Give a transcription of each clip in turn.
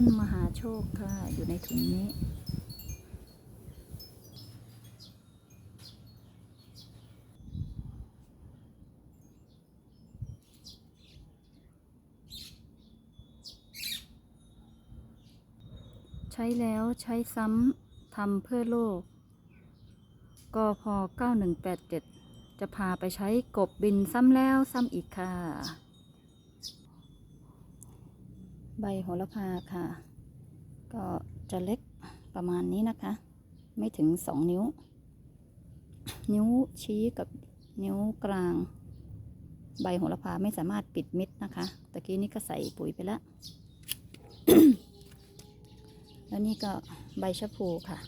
ต้นมหาโชคค่ะ อยู่ในถุงนี้ ใช้แล้วใช้ซ้ำทำเพื่อโลกกพ9187 จะพาไปใช้กบบินซ้ำแล้วซ้ำอีกค่ะ ใบโหระพาค่ะ ก็จะเล็กประมาณนี้นะคะ ไม่ถึงสองนิ้ว นิ้วชี้กับนิ้วกลาง ใบโหระพาไม่สามารถปิดมิดนะคะตะกี้นี้ก็ใส่ปุ๋ยไปแล้วแล้วนี่ก็ใบชะพูค่ะ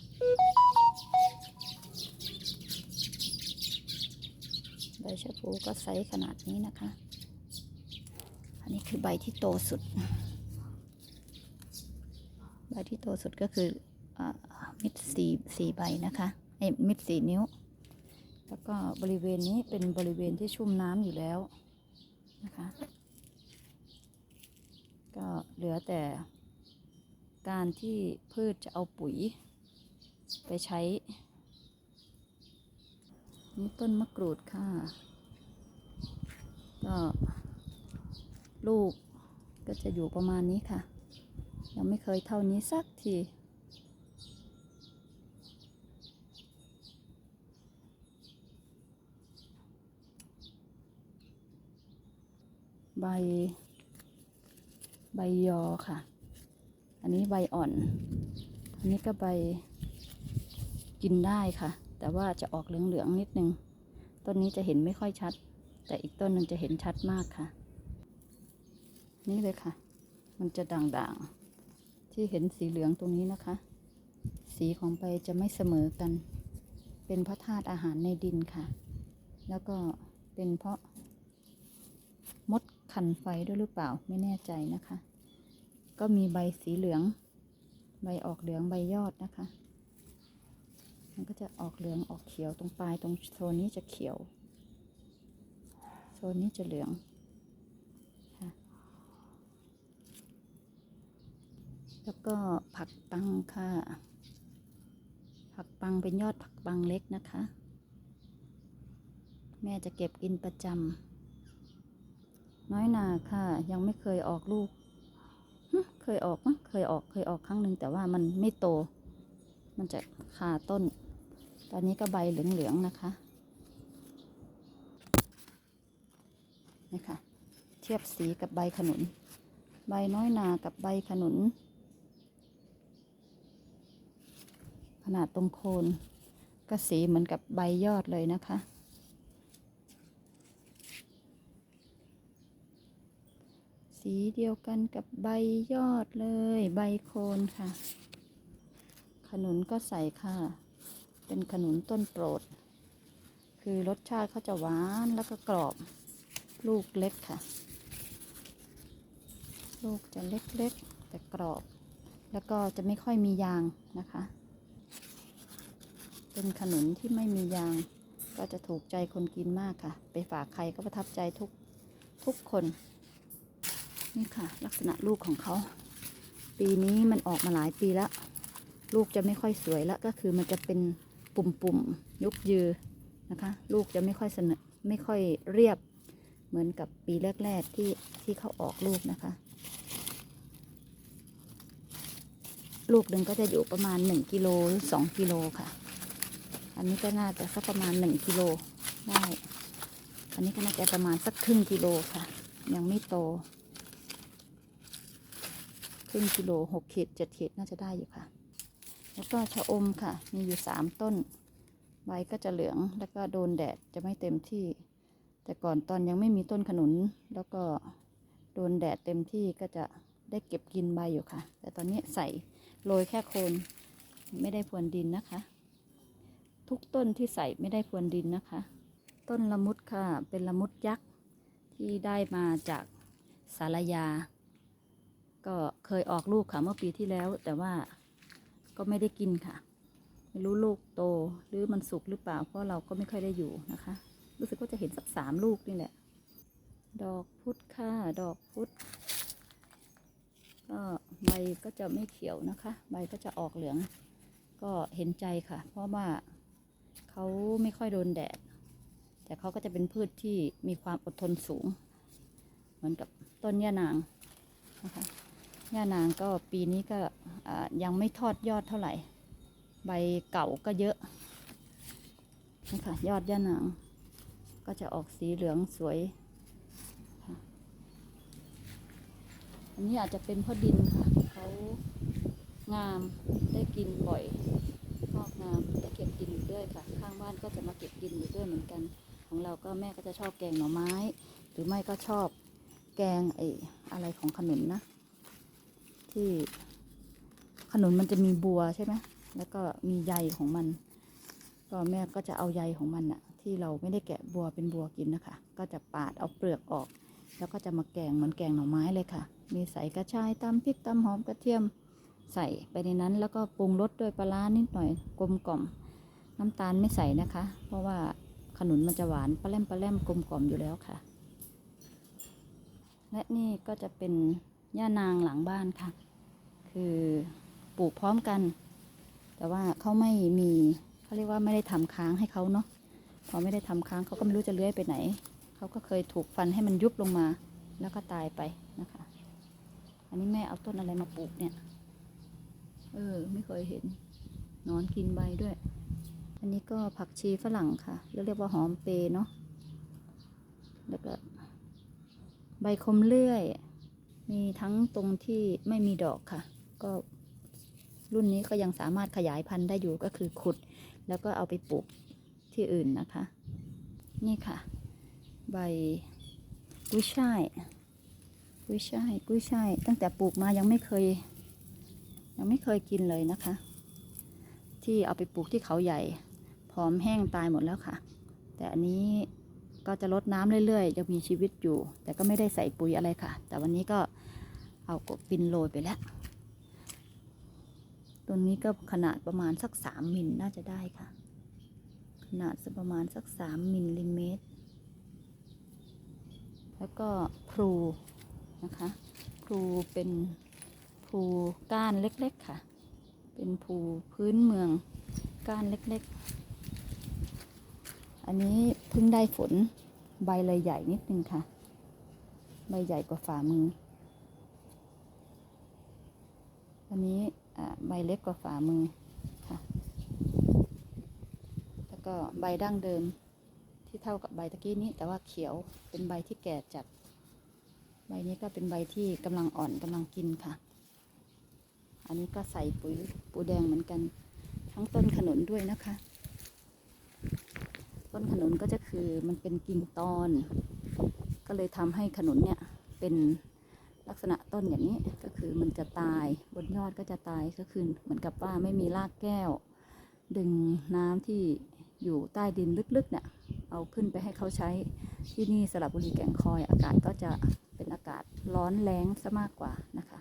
ใบชะพูก็ไซส์ขนาดนี้นะคะ อันนี้คือใบที่โตสุด ใบที่โตสุดก็คืออมิดสี่สี่ใบนะคะไอ้มิดสี่นิ้ว แล้วก็บริเวณนี้เป็นบริเวณที่ชุ่มน้ำอยู่แล้วนะคะ ก็เหลือแต่การที่พืชจะเอาปุ๋ยไปใช้นี่ต้นมะกรูดค่ะ ก็ลูกก็จะอยู่ประมาณนี้ค่ะ ยังไม่เคยเท่านี้สักที ใบ ใบยอค่ะ อันนี้ใบอ่อน อันนี้ก็ใบกินได้ค่ะ แต่ว่าจะออกเหลืองๆนิดนึง ต้นนี้จะเห็นไม่ค่อยชัด แต่อีกต้นหนึ่งจะเห็นชัดมากค่ะ นี่เลยค่ะ มันจะด่างๆ ที่เห็นสีเหลืองตรงนี้นะคะ สีของใบจะไม่เสมอกัน เป็นเพราะธาตุอาหารในดินค่ะ แล้วก็เป็นเพราะ มดขันไฟด้วยหรือเปล่าไม่แน่ใจนะคะ ก็มีใบสีเหลือง ใบออกเหลืองใบยอดนะคะ มันก็จะออกเหลืองออกเขียวตรงปลายตรงโซนนี้จะเขียว โซนนี้จะเหลืองค่ะ แล้วก็ผักปังค่ะ ผักปังเป็นยอดผักปังเล็กนะคะ แม่จะเก็บกินประจำน้อยนาค่ะ ยังไม่เคยออกลูก เคยออกมั้งเคยออกเคยออกครั้งหนึ่งแต่ว่ามันไม่โต มันจะคาต้น ตอนนี้ก็ใบเหลืองๆนะคะนี่ค่ะเทียบสีกับใบขนุน ใบน้อยนากับใบขนุน ข นาดตรงโคนก็สีเหมือนกับใบยอดเลยนะคะ สีเดียวกันกับใบยอดเลย ใบโคนค่ะ ขนุนก็ใส่ค่ะ เป็นขนุนต้นโปรด คือรสชาติเขาจะหวานแล้วก็กรอบ ลูกเล็กค่ะ ลูกจะเล็กๆ แต่กรอบ แล้วก็จะไม่ค่อยมียางนะคะ เป็นขนุนที่ไม่มียาง ก็จะถูกใจคนกินมากค่ะ ไปฝากใครก็ประทับใจทุกทุกคน นี่ค่ะ ลักษณะลูกของเขา ปีนี้มันออกมาหลายปีแล้ว ลูกจะไม่ค่อยสวยแล้วก็คือมันจะเป็นปุ่มๆยุบยือนะคะ ลูกจะไม่ค่อยเสนอไม่ค่อยเรียบเหมือนกับปีแรกๆที่ที่เขาออกลูกนะคะ ลูกหนึ่งก็จะอยู่ประมาณหนึ่งกิโลหรือสองกิโลค่ะ อันนี้ก็น่าจะสักประมาณหนึ่งกิโลได้ อันนี้ก็น่าจะประมาณสักครึ่งกิโลค่ะ ยังไม่โต ครึ่งกิโลหกเขีดเจ็ดเขีดน่าจะได้อยู่ค่ะ แล้วก็ชะอมค่ะ มีอยู่สามต้น ใบก็จะเหลือง แล้วก็โดนแดดจะไม่เต็มที่ แต่ก่อนตอนยังไม่มีต้นขนุน แล้วก็โดนแดดเต็มที่ก็จะได้เก็บกินใบอยู่ค่ะ แต่ตอนนี้ใส่โรยแค่โคนไม่ได้พรวนดินนะคะ ทุกต้นที่ใส่ไม่ได้พรวนดินนะคะ ต้นละมุดค่ะ เป็นละมุดยักษ์ที่ได้มาจากสารยา ก็เคยออกลูกค่ะเมื่อปีที่แล้ว แต่ว่าก็ไม่ได้กินค่ะ ไม่รู้ลูกโตหรือมันสุกหรือเปล่า เพราะเราก็ไม่ค่อยได้อยู่นะคะ รู้สึกว่าจะเห็นสักสามลูกนี่แหละ ดอกพุธค่ะ ดอกพุธก็ใบก็จะไม่เขียวนะคะ ใบก็จะออกเหลือง ก็เห็นใจค่ะ เพราะว่า เขาไม่ค่อยโดนแดด แต่เขาก็จะเป็นพืชที่มีความอดทนสูง เหมือนกับต้นย่านางนะคะย่านางก็ปีนี้ก็ยังไม่ทอดยอดเท่าไหร่ ใบเก่าก็เยอะนะคะยอดย่านางก็จะออกสีเหลืองสวยอันนี้อาจจะเป็นเพราะดินค่ะเขางามได้กินบ่อยงอกงามได้ก็บ กินอยู่ด้วยค่ะ ข้างบ้านก็จะมาเก็บกินอยู่ด้วยเหมือนกัน ของเราก็แม่ก็จะชอบแกงหน่อไม้ หรือไม่ก็ชอบแกงไอ้อะไรของขนุนนะ ที่ขนุนมันจะมีบัวใช่ไหมแล้วก็มีใยของมัน ก็แม่ก็จะเอาใยของมันอะที่เราไม่ได้แกะบัวเป็นบัวกินนะคะ ก็จะปาดเอาเปลือกออก แล้วก็จะมาแกงเหมือนแกงหน่อไม้เลยค่ะ มีใส่กระชายตำพริกตำหอมกระเทียมใส่ไปในนั้นแล้วก็ปรุงรสด้วยปลาร้านิดหน่อยกลมกล่อม น้ำตาลไม่ใส่นะคะ เพราะว่าขนุนมันจะหวานปลาแรมปลาแรมกลมกล่อมอยู่แล้วค่ะ และนี่ก็จะเป็นย่านางหลังบ้านค่ะ คือปลูกพร้อมกัน แต่ว่าเขาไม่มีเขาเรียกว่าไม่ได้ทำค้างให้เขาเนาะพอไม่ได้ทำค้างเขาก็ไม่รู้จะเลื้อยไปไหน เขาก็เคยถูกฟันให้มันยุบลงมา แล้วก็ตายไปนะคะ อันนี้แม่เอาต้นอะไรมาปลูกเนี่ย เออ ไม่เคยเห็นนอนกินใบด้วย อันนี้ก็ผักชีฝรั่งค่ะเรียกว่าหอมเปรย์เนาะแล้วก็ใบคมเลื่อย มีทั้งตรงที่ไม่มีดอกค่ะ ก็รุ่นนี้ก็ยังสามารถขยายพันธุ์ได้อยู่ก็คือขุด แล้วก็เอาไปปลูกที่อื่นนะคะ นี่ค่ะ ใบกุ้ยช่ายกุ้ยช่ายกุ้ยช่ายตั้งแต่ปลูกมายังไม่เคย ยังไม่เคยกินเลยนะคะ ที่เอาไปปลูกที่เขาใหญ่ อมแห้งตายหมดแล้วค่ะ แต่อันนี้ก็จะลดน้ำเรื่อยๆยังมีชีวิตอยู่ แต่ก็ไม่ได้ใส่ปุ๋ยอะไรค่ะ แต่วันนี้ก็เอากบปินโรยไปแล้วต้นนี้ก็ขนาดประมาณสักสามมิลน่าจะได้ค่ะ ขนาดสักประมาณสักสามมิลลิเมตร แล้วก็พลูนะคะพลูเป็นพลูก้านเล็กๆค่ะ เป็นพลูพื้นเมืองก้านเล็กๆ อันนี้เพิ่งได้ฝนใบเลยใหญ่นิดนึงค่ะ ใบใหญ่กว่าฝ่ามือ อันนี้ใบเล็กกว่าฝ่ามือค่ะ แล้วก็ใบดั้งเดิมที่เท่ากับใบตะกี้นี้ แต่ว่าเขียวเป็นใบที่แก่จัด ใบนี้ก็เป็นใบที่กำลังอ่อนกำลังกินค่ะ อันนี้ก็ใส่ปุ๋ยปูแดงเหมือนกัน ทั้งต้นขนุนด้วยนะคะ ต้นขนุนก็จะคือมันเป็นกิ่งตอน ก็เลยทำให้ขนุนเนี่ยเป็นลักษณะต้นอย่างนี้ก็คือมันจะตายบนยอดก็จะตายก็คือเหมือนกับว่าไม่มีรากแก้ว ดึงน้ำที่อยู่ใต้ดินลึกๆเนี่ยเอาขึ้นไปให้เขาใช้ที่นี่สระบุรีแก่งคอยอากาศก็จะเป็นอากาศร้อนแรงซะมากกว่านะคะ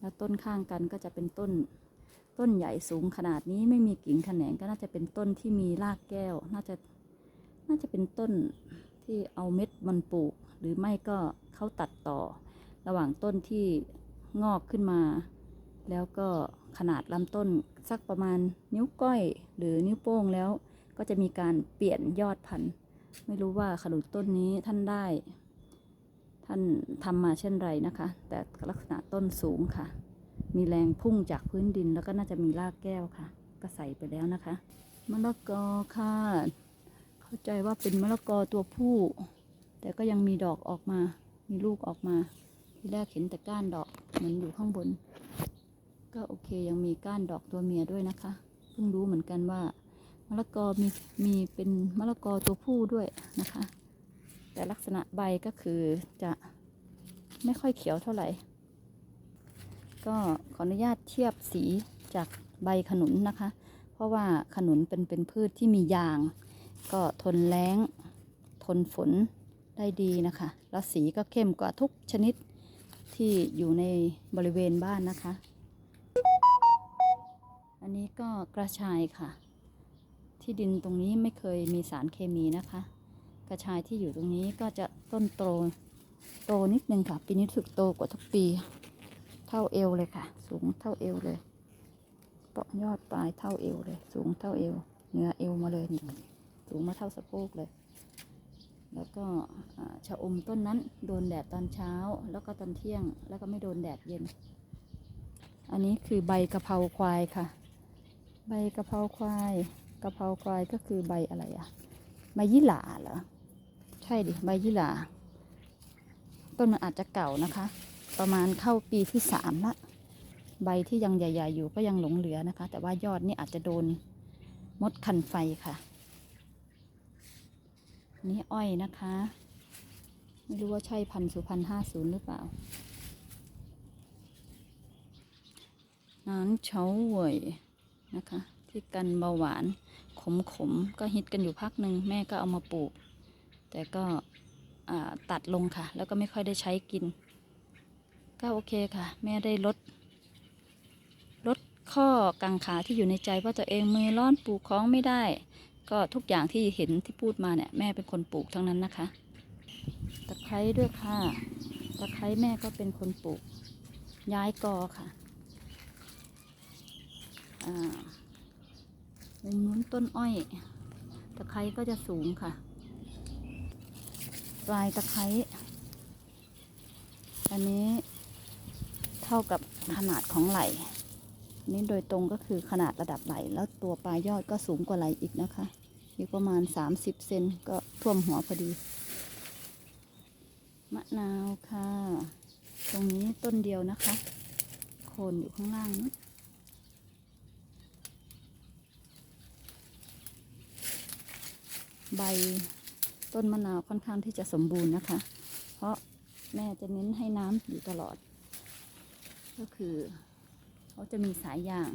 แล้วต้นข้างกันก็จะเป็นต้น ต้นใหญ่สูงขนาดนี้ไม่มีกิ่งแขนงก็น่าจะเป็นต้นที่มีรากแก้ว น่าจะน่าจะเป็นต้นที่เอาเม็ดมันปลูก หรือไม่ก็เขาตัดต่อ ระหว่างต้นที่งอกขึ้นมา แล้วก็ขนาดลำต้นสักประมาณนิ้วก้อยหรือนิ้วโป้งแล้ว ก็จะมีการเปลี่ยนยอดพันธุ์ ไม่รู้ว่าขนุนต้นนี้ท่านได้ ท่านทำมาเช่นไรนะคะ แต่ลักษณะต้นสูงค่ะ มีแรงพุ่งจากพื้นดินแล้วก็น่าจะมีรากแก้วค่ะ ก็ใส่ไปแล้วนะคะมะละกอค่ะ เข้าใจว่าเป็นมะละกอตัวผู้ แต่ก็ยังมีดอกออกมา มีลูกออกมา ที่แรกเห็นแต่ก้านดอกเหมือนอยู่ข้างบน ก็โอเคยังมีก้านดอกตัวเมียด้วยนะคะ เพิ่งรู้เหมือนกันว่ามะละกอมีมีเป็นมะละกอตัวผู้ด้วยนะคะ แต่ลักษณะใบก็คือจะไม่ค่อยเขียวเท่าไหร่ ก็ขออนุญาตเทียบสีจากใบขนุนนะคะ เพราะว่าขนุนเป็นเป็นพืชที่มียาง ก็ทนแล้ง ทนฝนได้ดีนะคะ แล้วสีก็เข้มกว่าทุกชนิดที่อยู่ในบริเวณบ้านนะคะ อันนี้ก็กระชายค่ะ ที่ดินตรงนี้ไม่เคยมีสารเคมีนะคะ กระชายที่อยู่ตรงนี้ก็จะต้นโตโตนิดนึงค่ะ ปีนี้รู้สึกโตกว่าทุกปี ท่าเอวเลยค่ะ สูงเท่าเอวเลยเปาะยอดปลายเท่าเอวเลย สูงเท่าเอวเหนือเอวมาเลยนี่สูงมาเท่าสะโพกเลย แล้วก็ชะอมต้นนั้นโดนแดดตอนเช้า แล้วก็ตอนเที่ยง แล้วก็ไม่โดนแดดเย็น อันนี้คือใบกะเพราควายค่ะ ใบกะเพราควายกะเพราควายก็คือใบอะไรอะใบยี่หร่าเหรอ ใช่ดิ ใบยี่หร่า ต้นมันอาจจะเก่านะคะ ประมาณเข้าปีที่สามละใบที่ยังใหญ่ๆอยู่ก็ยังหลงเหลือนะคะ แต่ว่ายอดนี่อาจจะโดนมดคันไฟค่ะ นี่อ้อยนะคะ ไม่รู้ว่าใช่พันสุพันห้าศูนย์หรือเปล่าน้ำเฉาเหวยนะคะ ที่กันเบาหวานขมๆก็ฮิตกันอยู่พักหนึ่งแม่ก็เอามาปลูก แต่ก็ตัดลงค่ะ แล้วก็ไม่ค่อยได้ใช้กิน ก็โอเคค่ะ แม่ได้ลด ลดข้อกังขาที่อยู่ในใจว่าตัวเองมือร้อนปลูกของไม่ได้ ก็ทุกอย่างที่เห็นที่พูดมาเนี่ยแม่เป็นคนปลูกทั้งนั้นนะคะตะไคร้ด้วยค่ะตะไคร้แม่ก็เป็นคนปลูก ย้ายกอค่ะอ่ามุมนู้นต้นอ้อย ตะไคร้ก็จะสูงค่ะ ปลายตะไคร้อันนี้ ท่ากับขนาดของไหลอันนี้โดยตรงก็คือขนาดระดับไหลแล้วตัวปลายยอดก็สูงกว่าไหลอีกนะคะอยู่ประมาณ 30 เซนก็ท่วมหัวพอดี มะนาวค่ะ ตรงนี้ต้นเดียวนะคะ โคนอยู่ข้างล่างนู้นใบต้นมะนาวค่อนข้างที่จะสมบูรณ์นะคะ เพราะแม่จะเน้นให้น้ำอยู่ตลอด ก็คือเขาจะมีสายยาง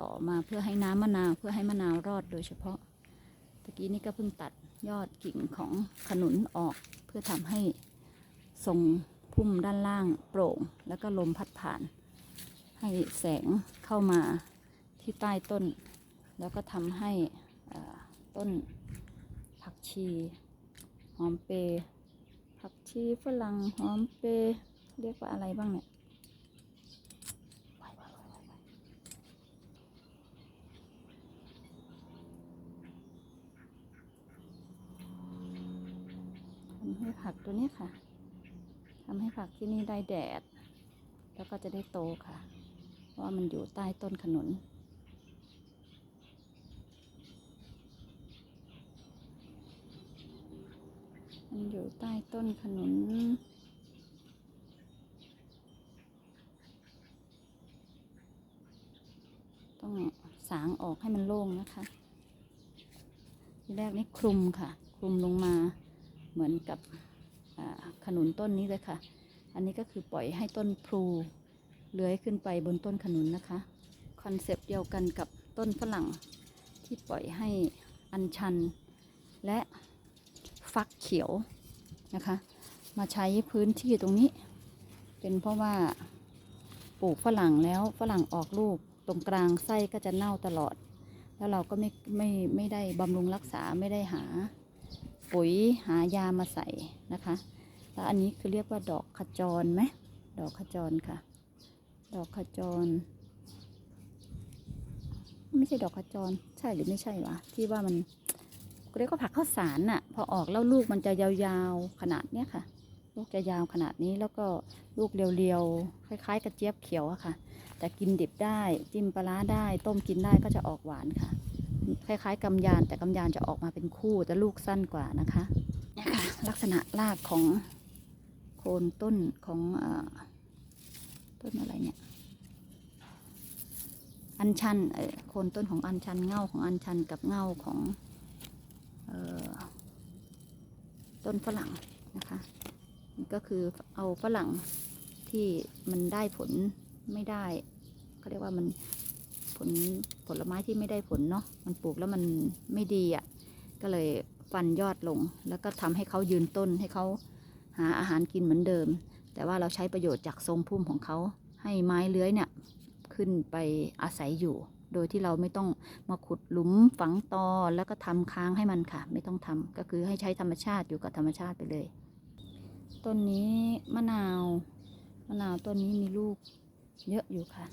ต่อมาเพื่อให้น้ำมะนาวเพื่อให้มะนาวรอดโดยเฉพาะตะกี้นี่ก็เพิ่งตัดยอดกิ่งของขนุนออกเพื่อทำให้ทรงพุ่มด้านล่างโปร่ง แล้วก็ลมพัดผ่าน ให้แสงเข้ามาที่ใต้ต้น แล้วก็ทำให้ต้นผักชีหอมเปรผักชีฝรั่งหอมเปรเรียกว่าอะไรบ้างเนี่ยไว้ไว้ไว้ไว้ไว้ทำให้ ผักตัวนี้ค่ะทำให้ผักที่นี่ได้แดด แล้วก็จะได้โตค่ะ เพราะว่ามันอยู่ใต้ต้นขนุนมันอยู่ใต้ต้นขนุนต้องสางออกให้มันโล่งนะคะทีแรกนี่คลุมค่ะ คลุมลงมา เหมือนกับขนุนต้นนี้เลยค่ะ อันนี้ก็คือปล่อยให้ต้นพลูเลื้อยขึ้นไปบนต้นขนุนนะคะ คอนเซปต์เดียวกันกับต้นฝรั่งที่ปล่อยให้อัญชัน และฟักเขียวนะคะ มาใช้พื้นที่ตรงนี้ เป็นเพราะว่าปลูกฝรั่งแล้วฝรั่งออกลูกตรงกลางไส้ก็จะเน่าตลอด แล้วเราก็ไม่ไม่ไม่ได้บำรุงรักษาไม่ได้หา ปุ๋ยหายามาใส่นะคะ แล้วอันนี้คือเรียกว่าดอกขจรไหมดอกขจรค่ะ ดอกขจร ไม่ใช่ดอกขจร ใช่หรือไม่ใช่วะที่ว่ามันเรียกว่าผักข้าวสารน่ะ พอออกแล้วลูกมันจะยาวๆขนาดเนี้ยค่ะ ลูกจะยาวขนาดนี้แล้วก็ลูกเรียวๆคล้ายๆ กระเจี๊ยบเขียวอะค่ะ แต่กินดิบได้จิ้มปลาร้าได้ต้มกินได้ก็จะออกหวานค่ะ คล้ายๆกำยาน แต่กำยานจะออกมาเป็นคู่แต่ลูกสั้นกว่านะคะเนี่ยค่ะลักษณะรากของโคนต้นของเออต้นอะไรเนี่ยอัญชันเออโคนต้นของอัญชันเง่าของอัญชันกับเง่าของเอ่อต้นฝรั่งนะคะนี่ก็คือเอาฝรั่งที่มันได้ผลไม่ได้เขาเรียกว่ามัน ผลผลไม้ที่ไม่ได้ผลเนาะมันปลูกแล้วมันไม่ดีอะ่ะก็เลยฟันยอดลง แล้วก็ทำให้เขายืนต้นให้เขาหาอาหารกินเหมือนเดิม แต่ว่าเราใช้ประโยชน์จากทรงพุ่มของเขา ให้ไม้เลื้อยเนี่ยขึ้นไปอาศัยอยู่ โดยที่เราไม่ต้องมาขุดหลุมฝังตอแล้วก็ทำค้างให้มันค่ะ ไม่ต้องทำก็คือให้ใช้ธรรมชาติอยู่กับธรรมชาติไปเลย ต้นนี้มะนาวมะนาวต้นนี้มีลูกเยอะอยู่ค่ะ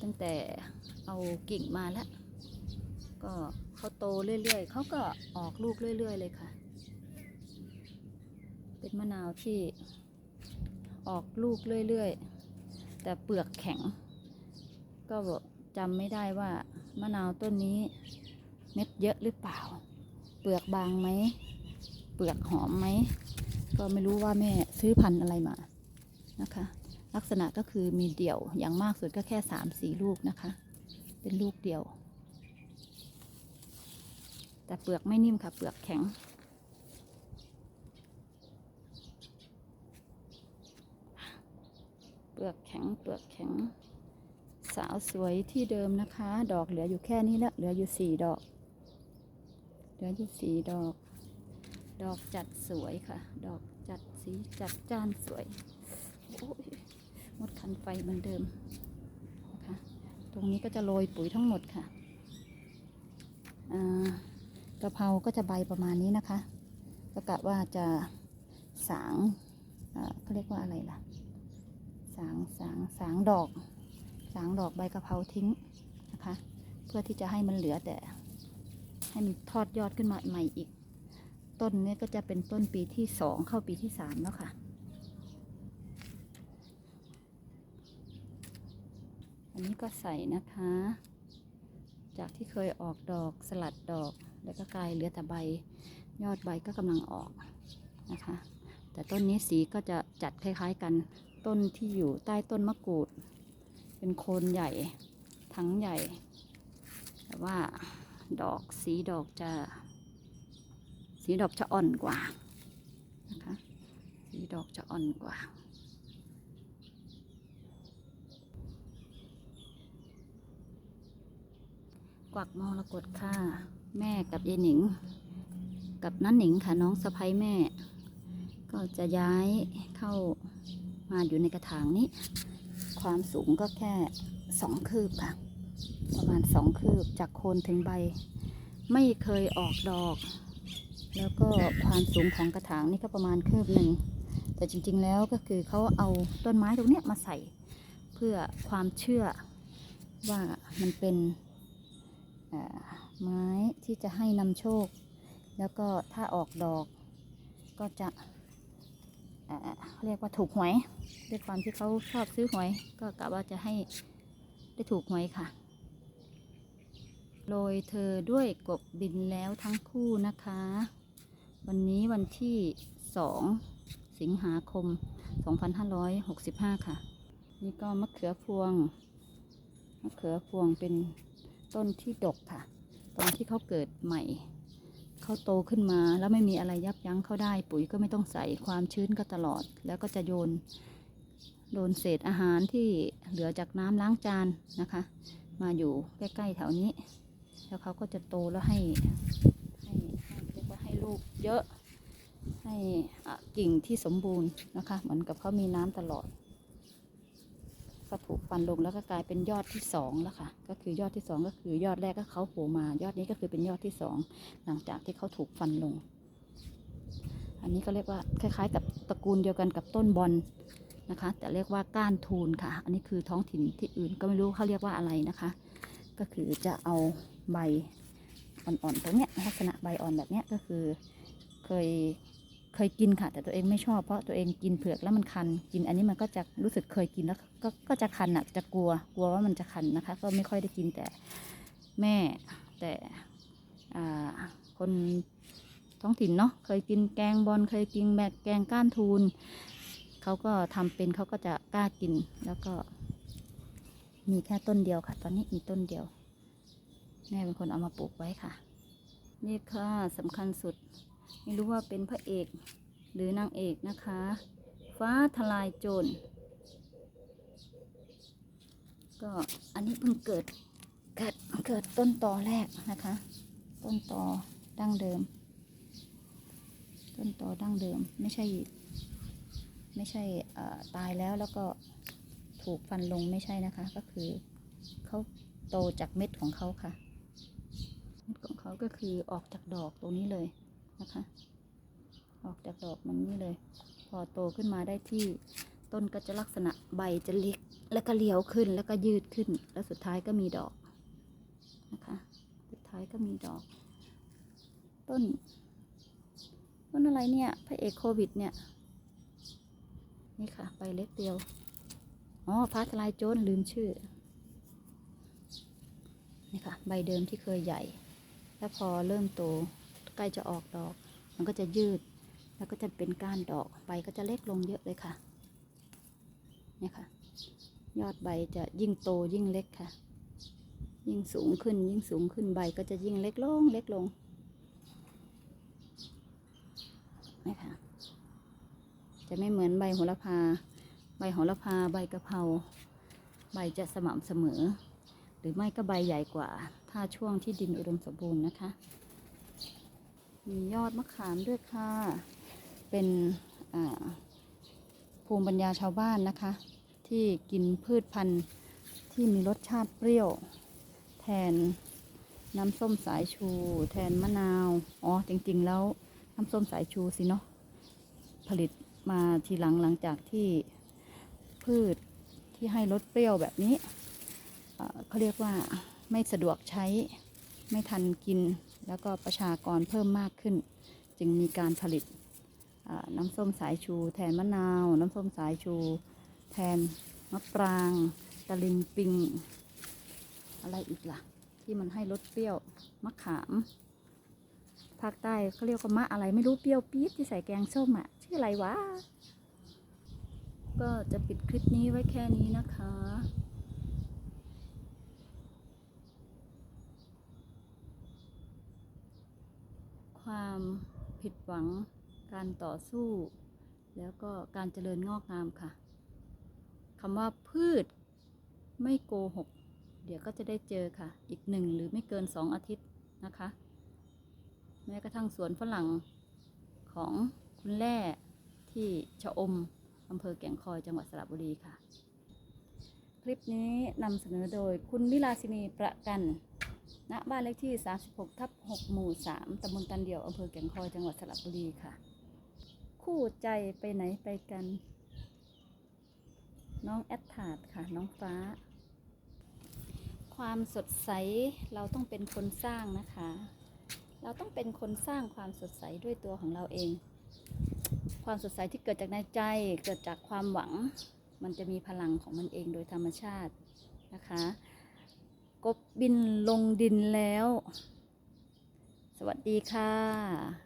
ตั้งแต่เอากิ่งมาแล้ว ก็เขาโตเรื่อยๆเขาก็ออกลูกเรื่อย ๆ เลยค่ะ เป็นมะนาวที่ออกลูกเรื่อยๆ แต่เปลือกแข็ง ก็จำไม่ได้ว่ามะนาวต้นนี้เม็ดเยอะหรือเปล่า เปลือกบางไหม เปลือกหอมไหม ก็ไม่รู้ว่าแม่ซื้อพันธุ์อะไรมานะคะ ลักษณะก็คือมีเดี่ยวอย่างมากสุดก็แค่สามสี่ลูกนะคะ เป็นลูกเดี่ยว แต่เปลือกไม่นิ่มค่ะ เปลือกแข็ง เปลือกแข็งเปลือกแข็ง สาวสวยที่เดิมนะคะ ดอกเหลืออยู่แค่นี้ละเหลืออยู่สี่ดอก เหลืออยู่สี่ดอก ดอกจัดสวยค่ะ ดอกจัดสีจัดจ้านสวย หมดคันไฟเหมือนเดิมนะคะตรงนี้ก็จะโรยปุ๋ยทั้งหมดค่ะอ่ากะเพราก็จะใบประมาณนี้นะคะก็กะว่าจะสางเขาเรียกว่าอะไรล่ะ สางสางสางดอก สางดอกใบกระเพราทิ้งนะคะ เพื่อที่จะให้มันเหลือแต่ ให้มันทอดยอดขึ้นมาใหม่อีก ต้นนี้ก็จะเป็นต้นปีที่สองเข้าปีที่สามแล้วค่ะ อันนี้ก็ใส่นะคะ จากที่เคยออกดอกสลัดดอก แล้วก็กลายเหลือแต่ใบ ยอดใบก็กำลังออกนะคะ แต่ต้นนี้สีก็จะจัดคล้ายๆกัน ต้นที่อยู่ใต้ต้นมะกรูด เป็นโคนใหญ่ ทั้งใหญ่ แต่ว่าดอกสีดอกจะ สีดอกจะอ่อนกว่านะคะ สีดอกจะอ่อนกว่า กวักมรกตค่ะ แม่กับยายหนิง กับน้าหนิงค่ะน้องสะพ้ยแม่ ก็จะย้ายเข้ามาอยู่ในกระถางนี้ ความสูงก็แค่สองคืบค่ะ ประมาณสองคืบจากโคนถึงใบ ไม่เคยออกดอก แล้วก็ความสูงของกระถางนี่ก็ประมาณคืบหนึ่งแต่จริงๆแล้วก็คือเขาเอาต้นไม้ตรงนี้มาใส่ เพื่อความเชื่อว่ามันเป็น ไม้ที่จะให้นำโชค แล้วก็ถ้าออกดอกก็จะเรียกว่าถูกหวยด้วยความที่เขาชอบซื้อหวย ก็กะว่าจะให้ได้ถูกหวยค่ะโรยเธอด้วยกบบินแล้วทั้งคู่นะคะ วันนี้วันที่ 2 สิงหาคม 2565 ค่ะ นี่ก็มะเขือพวง มะเขือพวงเป็น ต้นที่ดกค่ะ ตอนที่เขาเกิดใหม่เขาโตขึ้นมาแล้วไม่มีอะไรยับยั้งเขาได้ ปุ๋ยก็ไม่ต้องใส่ความชื้นก็ตลอด แล้วก็จะโยนโดนเศษอาหารที่เหลือจากน้ำล้างจานนะคะ มาอยู่ใกล้ๆแถวนี้ แล้วเขาก็จะโตแล้วให้ให้ให้เรียกว่าให้ลูกเยอะให้กิ่งที่สมบูรณ์นะคะ เหมือนกับเขามีน้ำตลอด ก็ถูกฟันลงแล้วก็กลายเป็นยอดที่สองแล้วค่ะ ก็คือยอดที่สองก็คือยอดแรกก็เขาโผล่มา ยอดนี้ก็คือเป็นยอดที่สองหลังจากที่เขาถูกฟันลง อันนี้ก็เรียกว่าคล้ายๆ กับตระกูลเดียวกันกับต้นบอลนะคะ แต่เรียกว่าก้านทูลค่ะ อันนี้คือท้องถิ่นที่อื่นก็ไม่รู้เขาเรียกว่าอะไรนะคะ ก็คือจะเอาใบอ่อนๆตรงเนี้ยลักษณะใบอ่อนแบบเนี้ยก็คือเคย เคยกินค่ะ แต่ตัวเองไม่ชอบเพราะตัวเองกินเผือกแล้วมันคัน กินอันนี้มันก็จะรู้สึกเคยกินแล้วก็ก็จะคันอะจะกลัวกลัวว่ามันจะคันนะคะ ก็ไม่ค่อยได้กินแต่แม่แต่คนท้องถิ่นเนาะเคยกินแกงบอลเคยกินแบบแกงก้านทูลเขาก็ทำเป็นเขาก็จะกล้ากินแล้วก็ มีแค่ต้นเดียวค่ะ ตอนนี้มีต้นเดียว แม่เป็นคนเอามาปลูกไว้ค่ะ นี่ค่ะสำคัญสุด ไม่รู้ว่าเป็นพระเอกหรือนางเอกนะคะ ฟ้าทลายโจรก็อันนี้เพิ่งเกิดเกิดเกิดต้นตอแรกนะคะ ต้นตอดั้งเดิม ต้นตอดั้งเดิมไม่ใช่ ไม่ใช่อ่อตายแล้วแล้วก็ถูกฟันลงไม่ใช่นะคะ ก็คือเขาโตจากเม็ดของเขาค่ะ เม็ดของเขาก็คือออกจากดอกตรงนี้เลย นะคะ ออกจากดอกมันนี่เลย พอโตขึ้นมาได้ที่ต้นก็จะลักษณะใบจะเล็ก แล้วก็เลี้ยวขึ้นแล้วก็ยืดขึ้น แล้วสุดท้ายก็มีดอกนะคะ สุดท้ายก็มีดอก ต้น ต้นอะไรเนี่ยพระเอกโควิดเนี่ย นี่ค่ะใบเล็กเดียว อ๋อฟ้าทลายโจรลืมชื่อ นี่ค่ะ ใบเดิมที่เคยใหญ่ แล้วพอเริ่มโต ใกล้จะออกดอก มันก็จะยืด แล้วก็จะเป็นก้านดอกใบก็จะเล็กลงเยอะเลยค่ะเนี่ยค่ะ ยอดใบจะยิ่งโตยิ่งเล็กค่ะ ยิ่งสูงขึ้นยิ่งสูงขึ้นใบก็จะยิ่งเล็กลงเล็กลงนี่ค่ะจะไม่เหมือนใบโหระพา ใบโหระพาใบกะเพราใบจะสม่ำเสมอ หรือไม่ก็ใบใหญ่กว่า ถ้าช่วงที่ดินอุดมสมบูรณ์นะคะ มียอดมะขามด้วยค่ะ เป็นภูมิปัญญาชาวบ้านนะคะ ที่กินพืชพันธุ์ที่มีรสชาติเปรี้ยว แทนน้ำส้มสายชู แทนมะนาว อ๋อ จริง ๆ แล้วน้ำส้มสายชูสิเนาะผลิตมาทีหลังหลังจากที่พืชที่ให้รสเปรี้ยวแบบนี้เขาเรียกว่าไม่สะดวกใช้ไม่ทันกิน แล้วก็ประชากรเพิ่มมากขึ้น จึงมีการผลิตน้ำส้มสายชู แทนมะนาว น้ำส้มสายชู แทนมะปรางตะลิงปิง อะไรอีกล่ะ ที่มันให้รสเปรี้ยวมะขาม ภาคใต้เขาเรียกว่ามะอะไรไม่รู้เปรี้ยวปี๊ดที่ใส่แกงส้มอะ่ะ ชื่ออะไรวะ ก็จะปิดคลิปนี้ไว้แค่นี้นะคะ ความผิดหวัง การต่อสู้ แล้วก็การเจริญงอกงามค่ะคำว่าพืชไม่โกหก เดี๋ยวก็จะได้เจอค่ะ อีกหนึ่งหรือไม่เกินสองอาทิตย์นะคะ แม้กระทั่งสวนฝรั่งของคุณแร่ที่ชะอมอำเภอแก่งคอยจังหวัดสระบุรีค่ะ คลิปนี้นำเสนอโดยคุณวิลาสินีประกัน ณบ้านเลขที่ 36 ทับ 6 หมู่ 3ตำบลตันเดี่ยวอำเภอแก่งคอยจังหวัดสระบุรีค่ะ คู่ใจไปไหนไปกัน น้องแอดถาดค่ะ น้องฟ้า ความสดใสเราต้องเป็นคนสร้างนะคะ เราต้องเป็นคนสร้างความสดใสด้วยตัวของเราเอง ความสดใสที่เกิดจากในใจเกิดจากความหวัง มันจะมีพลังของมันเองโดยธรรมชาตินะคะ กบบินลงดินแล้ว สวัสดีค่ะ